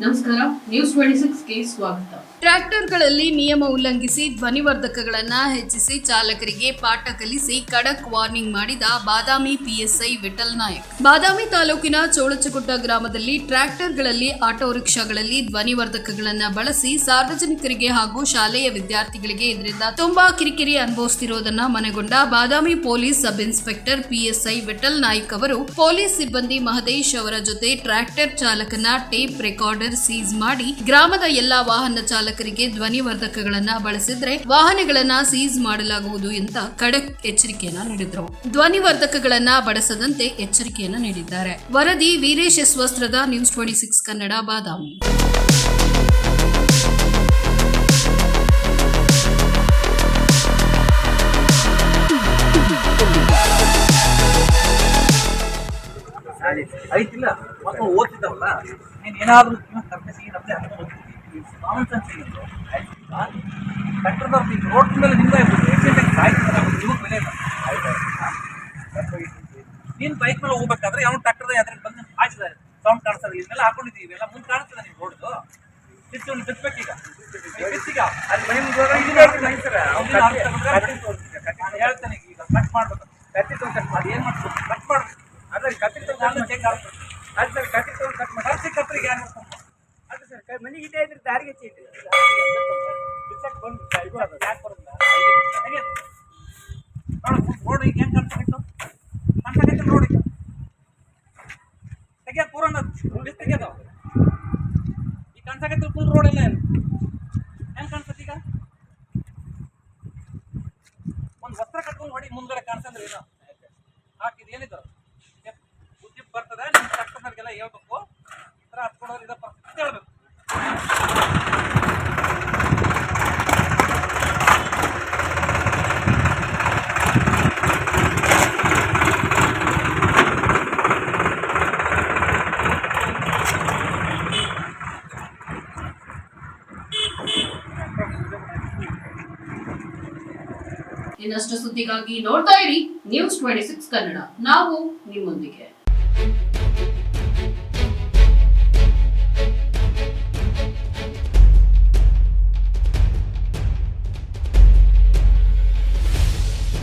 ನಮಸ್ಕಾರ news twenty ಸಿಕ್ಸ್ಗೆ ಸ್ವಾಗತ. ಟ್ರ್ಯಾಕ್ಟರ್ಗಳಲ್ಲಿ ನಿಯಮ ಉಲ್ಲಂಘಿಸಿ ಧ್ವನಿವರ್ಧಕಗಳನ್ನ ಹೆಚ್ಚಿಸಿ ಚಾಲಕರಿಗೆ ಪಾಠ ಕಲಿಸಿ ಖಡಕ್ ವಾರ್ನಿಂಗ್ ಮಾಡಿದ ಬಾದಾಮಿ ಪಿಎಸ್ಐ ವಿಠಲ್ ನಾಯಕ್. ಬಾದಾಮಿ ತಾಲೂಕಿನ ಚೋಳಚಗುಡ್ಡ ಗ್ರಾಮದಲ್ಲಿ ಟ್ರ್ಯಾಕ್ಟರ್ಗಳಲ್ಲಿ ಆಟೋ ರಿಕ್ಷಾಗಳಲ್ಲಿ ಧ್ವನಿವರ್ಧಕಗಳನ್ನ ಬಳಸಿ ಸಾರ್ವಜನಿಕರಿಗೆ ಹಾಗೂ ಶಾಲೆಯ ವಿದ್ಯಾರ್ಥಿಗಳಿಗೆ ಇದರಿಂದ ತುಂಬಾ ಕಿರಿಕಿರಿ ಅನುಭವಿಸುತ್ತಿರುವುದನ್ನ ಮನೆಗೊಂಡ Badami police sub inspector PSI Vithal Naik ಅವರು ಪೊಲೀಸ್ ಸಿಬ್ಬಂದಿ ಮಹದೇಶ್ ಅವರ ಜೊತೆ ಟ್ರ್ಯಾಕ್ಟರ್ ಚಾಲಕನ ಟೇಪ್ ರೆಕಾರ್ಡರ್ ಸೀಸ್ ಮಾಡಿ ಗ್ರಾಮದ ಎಲ್ಲಾ ವಾಹನ ಚಾಲಕರಿಗೆ ಧ್ವನಿವರ್ಧಕಗಳನ್ನ ಬಳಸಿದ್ರೆ ವಾಹನಗಳನ್ನ ಸೀಸ್ ಮಾಡಲಾಗುವುದು ಅಂತ ಖಡಕ್ ಎಚ್ಚರಿಕೆಯನ್ನ ನೀಡಿದ್ರು. ಧ್ವನಿವರ್ಧಕಗಳನ್ನ ಬಳಸದಂತೆ ಎಚ್ಚರಿಕೆಯನ್ನ ನೀಡಿದ್ದಾರೆ. ವರದಿ Veeresh S Vastrad news twenty six Kannada, Badami. ಐತಿಲ್ಲ ಮಕ್ಕಳು ಓದ್ತಿದ್ದಾವಲ್ಲ ನೀನು ಏನಾದರೂ ಕರ್ಕಸಿ ನಮ್ಮದೇ ಕಾಮನ್ ಸೆನ್ಸ್ ಕಟ್ಟಡದವ್ರು ಈಗ ರೋಡ್ ಮೇಲೆ ನಿಂದ ಇರ್ಬೋದು ಸಾಯ್ತಿದ್ದಾರೆ ಅವ್ರ ಜೀವಕ್ಕೆ ಬೆಲೆ ಇಲ್ಲ ನೀನು ಬೈಕ್ ಮೇಲೆ ಹೋಗ್ಬೇಕಾದ್ರೆ ಯಾವ ಟ್ರ್ಯಾಕ್ಟರ್ ಅದ್ರಲ್ಲಿ ಬಂದು ಹಾಕಿದ್ದಾರೆ ಸೌಂಡ್ ಕಾಣಿಸ್ತದೆ ಇದನ್ನೆಲ್ಲ ಹಾಕೊಂಡಿದ್ದೀವಿ ಎಲ್ಲ ಮುಂದೆ ಕಾಣಿಸ್ತದೆ ನೀವು ರೋಡ್ದು ಬಿತ್ತು ಬಿತ್ಬೇಕೀಗ ಬಿತ್ತೀಗ? ಅಲ್ಲಿ. ನಾನು ಹೇಳ್ತೇನೆ ಈಗ ಕಟ್ ಮಾಡ್ಬೇಕು. ಕಟ್ಟಿ ತಗೊಂಡು ಏನು ಮಾಡ್ಬೇಕು? ತಗೊಂಡು ಚೆಕ್ ಆಗ್ತದೆ ಅದು ಸರ್ ತಗೊಂಡು ಕಟ್ ಮಾಡಿ. ಯಾರು ಅದು ಸರ್ ಮನೆ ಇದೇ ಇದ್ರೆ ದಾರಿಗೆ ಚೀಟಿ? ಬಿಚ್ಚಕ್ಕೆ ಬಂದು ಇದು ಅದು ಯಾಕೆ ಬರೋದಿಲ್ಲ? ಹಾಗೆ. ನೋಡು ರೋಡ್ ಈಗ ನೋಡಿ ತೆಗಿಯ ಬಿಸ್ ಫುಲ್ ರೋಡ್ ಹೆಂಗೆ ಒಂದು ವಸ್ತ್ರ ಕಟ್ಕೊಂಡು ಹೊಡಿ ಮುಂದ್ಗಡೆ ಕಾಣಿಸಂದ್ರೆ ಏನೋ? ಹಾಕಿದ್ ಏನಿದ್ರು ಕಸ್ಟಮರ್ಗೆಲ್ಲ ಹೇಳ್ಬೇಕು. ಅಂದ್ರೆ ಹತ್ಕೊಂಡವ್ರು ಇದಪ್ಪ ಅಂತ ಹೇಳ್ಬೇಕು. ಇನ್ನಷ್ಟು ಸುದ್ದಿಗಾಗಿ ನೋಡ್ತಾ ಇರಿ ನ್ಯೂಸ್ ಟ್ವೆಂಟಿ ಸಿಕ್ಸ್ ಕನ್ನಡ. ನಾವು ನಿಮ್ಮೊಂದಿಗೆ.